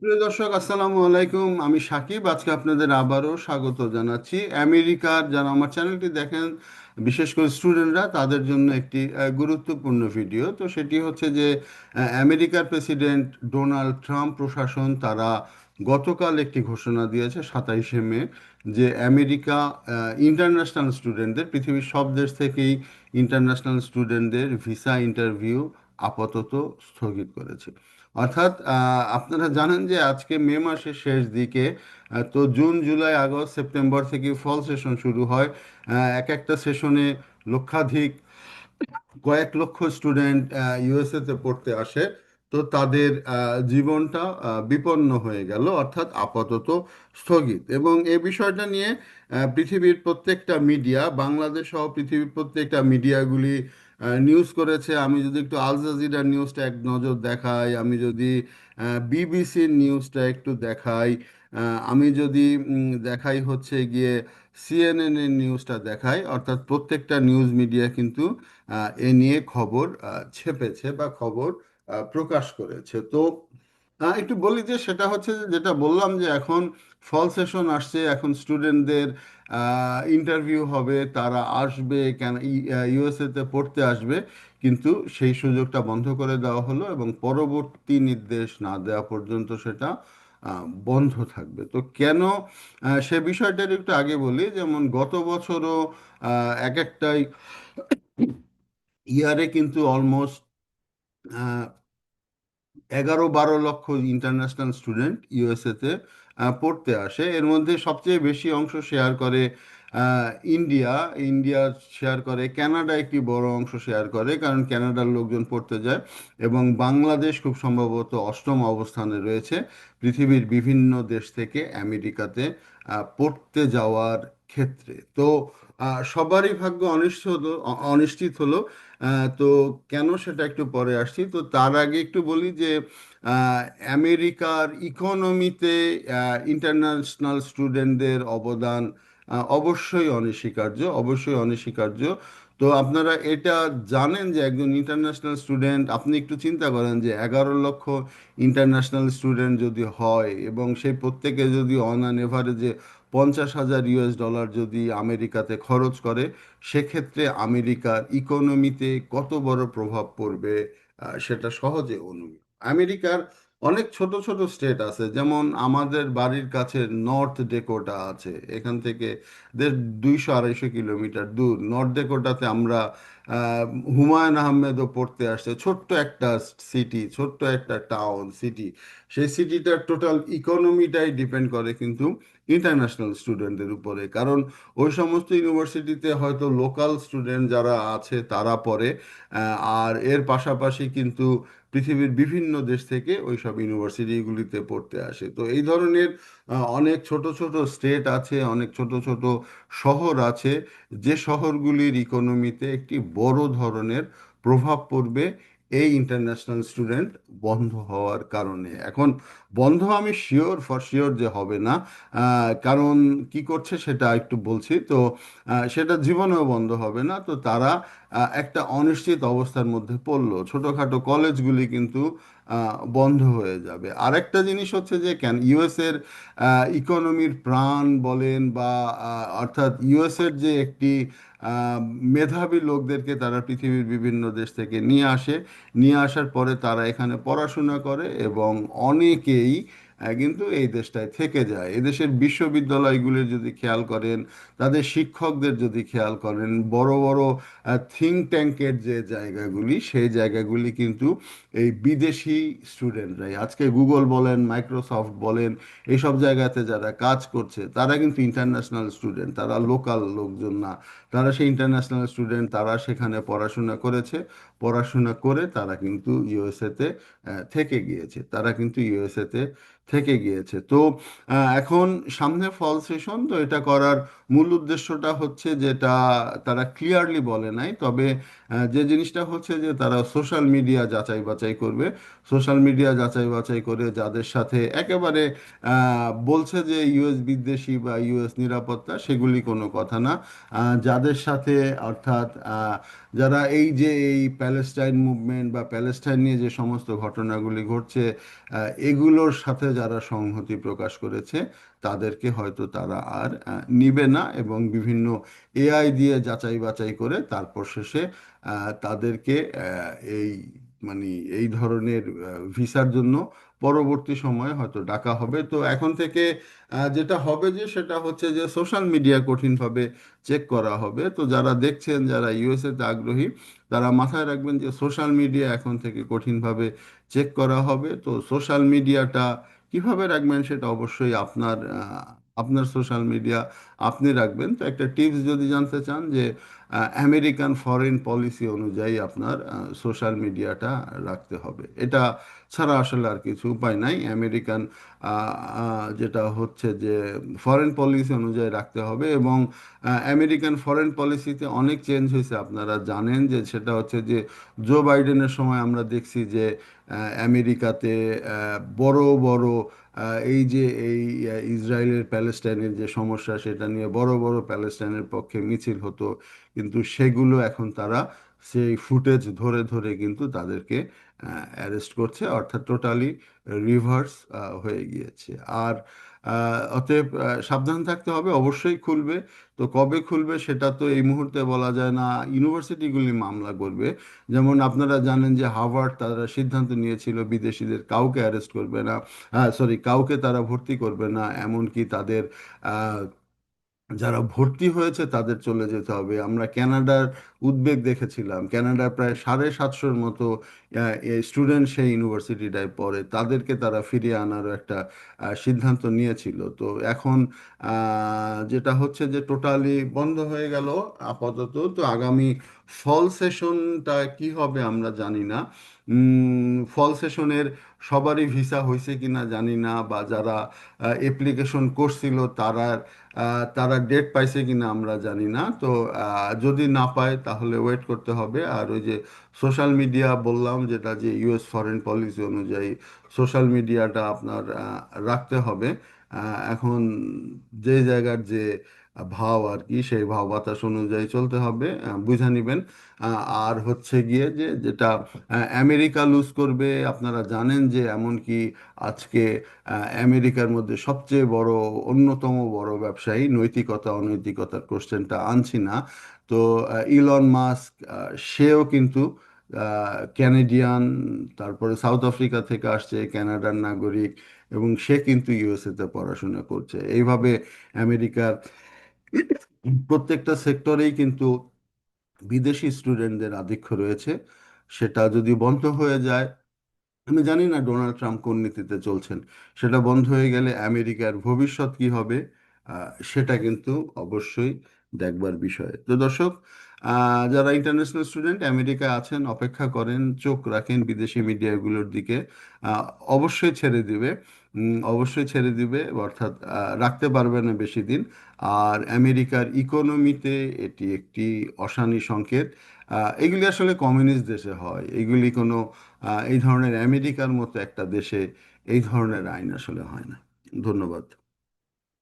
প্রিয় দর্শক, আসসালামু আলাইকুম। আমি সাকিব। আজকে আপনাদের আবারও স্বাগত জানাচ্ছি। আমেরিকার যারা আমার চ্যানেলটি দেখেন, বিশেষ করে স্টুডেন্টরা, তাদের জন্য একটি গুরুত্বপূর্ণ ভিডিও। তো সেটি হচ্ছে যে আমেরিকার প্রেসিডেন্ট ডোনাল্ড ট্রাম্প প্রশাসন, তারা গতকাল একটি ঘোষণা দিয়েছে সাতাইশে মে, যে আমেরিকা ইন্টারন্যাশনাল স্টুডেন্টদের পৃথিবীর সব দেশ থেকেই ইন্টারন্যাশনাল স্টুডেন্টদের ভিসা ইন্টারভিউ আপাতত স্থগিত করেছে। অর্থাৎ আপনারা জানেন যে আজকে মে মাসের শেষ দিকে তো জুন, জুলাই, আগস্ট, সেপ্টেম্বর থেকে ফল সেশন শুরু হয়। এক একটা সেশনে লক্ষাধিক, কয়েক লক্ষ স্টুডেন্ট ইউএসএতে পড়তে আসে। তো তাদের জীবনটা বিপন্ন হয়ে গেল, অর্থাৎ আপাতত স্থগিত। এবং এ বিষয়টা নিয়ে পৃথিবীর প্রত্যেকটা মিডিয়া বাংলাদেশ সহ পৃথিবীর প্রত্যেকটা মিডিয়াগুলি নিউজ করেছে। আমি যদি একটু আল জাজিরা নিউজটা এক নজর দেখাই, আমি যদি বিবিসির নিউজটা একটু দেখাই আমি যদি দেখাই হচ্ছে গিয়ে সিএনএন এর নিউজটা দেখাই, অর্থাৎ প্রত্যেকটা নিউজ মিডিয়া কিন্তু এ নিয়ে খবর ছেপেছে বা খবর প্রকাশ করেছে। তো একটু বলি যে সেটা হচ্ছে যে যেটা বললাম যে এখন ফল সেশন আসছে, এখন স্টুডেন্টদের ইন্টারভিউ হবে, তারা আসবে, কেন ইউএসএ তে পড়তে আসবে। কিন্তু সেই সুযোগটা বন্ধ করে দেওয়া হলো এবং পরবর্তী নির্দেশ না দেওয়া পর্যন্ত সেটা বন্ধ থাকবে। তো কেন সে বিষয়টার একটু আগে বলি, যেমন গত বছরও এক একটাই ইয়ারে কিন্তু অলমোস্ট এগারো বারো লক্ষ ইন্টারন্যাশনাল স্টুডেন্ট ইউএসএতে পড়তে আসে। এর মধ্যে সবচেয়ে বেশি অংশ শেয়ার করে ইন্ডিয়া ইন্ডিয়া শেয়ার করে কানাডা একটি বড় অংশ শেয়ার করে, কারণ কানাডার লোকজন পড়তে যায় এবং বাংলাদেশ খুব সম্ভবত অষ্টম অবস্থানে রয়েছে। পৃথিবীর বিভিন্ন দেশ থেকে আমেরিকাতে পড়তে যাওয়ার ক্ষেত্রে। তো সবারই ভাগ্য অনিশ্চিত হলো অনিশ্চিত হলো। তো কেন সেটা একটু পরে আসছি। তো তার আগে একটু বলি যে আমেরিকার ইকোনমিতে ইন্টারন্যাশনাল স্টুডেন্টদের অবদান অবশ্যই অনস্বীকার্য অবশ্যই অনস্বীকার্য। তো আপনারা এটা জানেন যে একজন ইন্টারন্যাশনাল স্টুডেন্ট, আপনি একটু চিন্তা করেন যে এগারো লক্ষ ইন্টারন্যাশনাল স্টুডেন্ট যদি হয় এবং সেই প্রত্যেকে যদি অন অ্যান এভারেজে পঞ্চাশ হাজার ইউএস ডলার যদি আমেরিকাতে খরচ করে, সেক্ষেত্রে আমেরিকার ইকোনমিতে কত বড় প্রভাব পড়বে সেটা সহজে অনুমিত। আমেরিকার অনেক ছোট ছোট স্টেট আছে, যেমন আমাদের বাড়ির কাছে নর্থ ডেকোটা আছে, এখান থেকে দেড় দুইশো আড়াইশো কিলোমিটার দূর। নর্থ ডেকোটাতে আমরা হুমায়ুন আহমেদও পড়তে আসছে, ছোট্ট একটা সিটি ছোট্ট একটা টাউন সিটি সেই সিটিটার টোটাল ইকোনমিটাই ডিপেন্ড করে, কিন্তু ইন্টারন্যাশনাল স্টুডেন্টদের উপরে। কারণ ওই সমস্ত ইউনিভার্সিটিতে হয়তো লোকাল স্টুডেন্ট যারা আছে, তারা পড়ে আর এর পাশাপাশি কিন্তু পৃথিবীর বিভিন্ন দেশ থেকে ওই সব ইউনিভার্সিটিগুলিতে পড়তে আসে। তো এই ধরনের অনেক ছোট ছোট স্টেট আছে, অনেক ছোট ছোট শহর আছে, যে শহরগুলির ইকোনমিতে একটি বড় ধরনের প্রভাব পড়বে এই ইন্টারন্যাশনাল স্টুডেন্ট বন্ধ হওয়ার কারণে। এখন বন্ধ আমি শিওর ফর শিওর যে হবে না। কারণ কি করছে সেটা একটু বলছি। তো সেটা জীবনেও বন্ধ হবে না। তো তারা একটা অনিশ্চিত অবস্থার মধ্যে পড়ল। ছোটোখাটো কলেজগুলি কিন্তু বন্ধ হয়ে যাবে। আরেকটা জিনিস হচ্ছে যে, কেন ইউএস এর ইকোনমির প্রাণ বলেন বা অর্থাৎ ইউএস এর যে একটি মেধাবী লোকদেরকে তারা পৃথিবীর বিভিন্ন দেশ থেকে নিয়ে আসে। নিয়ে আসার পরে তারা এখানে পড়াশোনা করে এবং অনেকেই কিন্তু এই দেশটায় থেকে যায়। এদেশের বিশ্ববিদ্যালয়গুলির যদি খেয়াল করেন, তাদের শিক্ষকদের যদি খেয়াল করেন, বড় বড় থিঙ্ক ট্যাঙ্কের যে জায়গাগুলি, সেই জায়গাগুলি কিন্তু এই বিদেশি স্টুডেন্টরাই আজকে গুগল বলেন মাইক্রোসফট বলেন এইসব জায়গাতে যারা কাজ করছে, তারা কিন্তু ইন্টারন্যাশনাল স্টুডেন্ট তারা লোকাল লোকজন না। তারা সেই ইন্টারন্যাশনাল স্টুডেন্ট তারা সেখানে পড়াশোনা করেছে। পড়াশোনা করে তারা কিন্তু ইউএসএতে থেকে গিয়েছে। তারা কিন্তু ইউএসএতে থেকে গিয়েছে। তো এখন সামনে ফল সেশন তো এটা করার মূল উদ্দেশ্যটা হচ্ছে যেটা তারা ক্লিয়ারলি বলে নাই, তবে যে জিনিসটা হচ্ছে যে তারা সোশ্যাল মিডিয়া যাচাই বাছাই করবে। সোশ্যাল মিডিয়া যাচাই বাছাই করে যাদের সাথে একেবারে বলছে যে ইউএস বিদ্বেষী বা ইউএস নিরাপত্তা, সেগুলি কোনো কথা না। যাদের সাথে অর্থাৎ যারা এই যে এই প্যালেস্টাইন মুভমেন্ট বা প্যালেস্টাইন নিয়ে যে সমস্ত ঘটনাগুলি ঘটছে এগুলোর সাথে যারা সংহতি প্রকাশ করেছে, তাদেরকে হয়তো তারা আর নিবে না এবং বিভিন্ন এআই দিয়ে যাচাই বাছাই করে তারপর শেষে তাদেরকে এই মানে এই ধরনের ভিসার জন্য পরবর্তী সময়ে হয়তো ডাকা হবে। তো এখন থেকে যেটা হবে যে সেটা হচ্ছে যে সোশ্যাল মিডিয়া কঠিনভাবে চেক করা হবে। তো যারা দেখছেন, যারা ইউএসএতে আগ্রহী, তারা মাথায় রাখবেন যে সোশ্যাল মিডিয়া এখন থেকে কঠিনভাবে চেক করা হবে। তো সোশ্যাল মিডিয়াটা কীভাবে রাখবেন সেটা অবশ্যই আপনার আপনার সোশ্যাল মিডিয়া আপনি রাখবেন। তো একটা টিপস যদি জানতে চান যে আমেরিকান ফরেন পলিসি অনুযায়ী আপনার সোশ্যাল মিডিয়াটা রাখতে হবে। এটা ছাড়া আসলে আর কিছু উপায় নাই। আমেরিকান যেটা হচ্ছে যে ফরেন পলিসি অনুযায়ী রাখতে হবে এবং আমেরিকান ফরেন পলিসিতে অনেক চেঞ্জ হয়েছে। আপনারা জানেন যে সেটা হচ্ছে যে জো বাইডেনের সময় আমরা দেখছি যে আমেরিকাতে বড় বড় এই যে এই ইসরায়েলের প্যালেস্টাইনের যে সমস্যা, সেটা নিয়ে বড় বড় প্যালেস্টাইনের পক্ষে মিছিল হতো। কিন্তু সেগুলো এখন তারা সেই ফুটেজ ধরে ধরে কিন্তু তাদেরকে অ্যারেস্ট করছে, অর্থাৎ টোটালি রিভার্স হয়ে গিয়েছে। আর অতএব সাবধান থাকতে হবে, অবশ্যই খুলবে। তো কবে খুলবে সেটা তো এই মুহূর্তে বলা যায় না। ইউনিভার্সিটিগুলি মামলা করবে। যেমন আপনারা জানেন যে হার্ভার্ড তারা সিদ্ধান্ত নিয়েছিল, বিদেশিদের কাউকে অ্যারেস্ট করবে না সরি কাউকে তারা ভর্তি করবে না, এমনকি তাদের যারা ভর্তি হয়েছে তাদের চলে যেতে হবে। আমরা কানাডার উদ্বেগ দেখেছিলাম। কানাডার প্রায় সাড়ে সাতশোর মতো স্টুডেন্ট সেই ইউনিভার্সিটিটায় পড়ে। তাদেরকে তারা ফিরিয়ে আনারও একটা সিদ্ধান্ত নিয়েছিল। তো এখন যেটা হচ্ছে যে টোটালি বন্ধ হয়ে গেল আপাতত। তো আগামী ফল সেশনটা কি হবে আমরা জানি না। ফল সেশনের সবারই ভিসা হয়েছে কি না জানি না বা যারা অ্যাপ্লিকেশন করছিল তারা তারা ডেট পাইছে কিনা আমরা জানি না। তো যদি না পায় তাহলে ওয়েট করতে হবে। আর ওই যে সোশ্যাল মিডিয়া বললাম যেটা যে ইউএস ফরেন পলিসি অনুযায়ী সোশ্যাল মিডিয়াটা আপনার রাখতে হবে। এখন যে জায়গার যে ভাব আর কি সেই ভাব বাতাস অনুযায়ী চলতে হবে বুঝে নিবেন। আর হচ্ছে গিয়ে যে যেটা আমেরিকা লুজ করবে, আপনারা জানেন যে এমনকি আজকে আমেরিকার মধ্যে সবচেয়ে বড় অন্যতম বড় ব্যবসায়ী নৈতিকতা, অনৈতিকতার কোশ্চেনটা আনছি না। তো ইলন মাস্ক সেও কিন্তু ক্যানেডিয়ান তারপরে সাউথ আফ্রিকা থেকে আসছে কানাডার নাগরিক, এবং সে কিন্তু ইউএসএতে পড়াশোনা করছে। এইভাবে আমেরিকার প্রত্যেকটা সেক্টরেই কিন্তু বিদেশি স্টুডেন্টদের আধিক্য রয়েছে। সেটা যদি বন্ধ হয়ে যায়, আমি জানি না ডোনাল্ড ট্রাম্প কোন নীতিতে চলছেন, সেটা বন্ধ হয়ে গেলে আমেরিকার ভবিষ্যৎ কি হবে সেটা কিন্তু অবশ্যই দেখবার বিষয়। তো দর্শক যারা ইন্টারন্যাশনাল স্টুডেন্ট আমেরিকায় আছেন, অপেক্ষা করেন, চোখ রাখেন বিদেশি মিডিয়াগুলোর দিকে অবশ্যই ছেড়ে দিবে। অবশ্যই ছেড়ে দিবে, অর্থাৎ রাখতে পারবে না বেশি দিন। আর আমেরিকার ইকোনমিতে এটি একটি অশানি সংকেত। এগুলি আসলে কমিউনিস্ট দেশে হয়। এগুলি কোনো এই ধরনের আমেরিকার মতো একটা দেশে এই ধরনের আইন আসলে হয় না। ধন্যবাদ।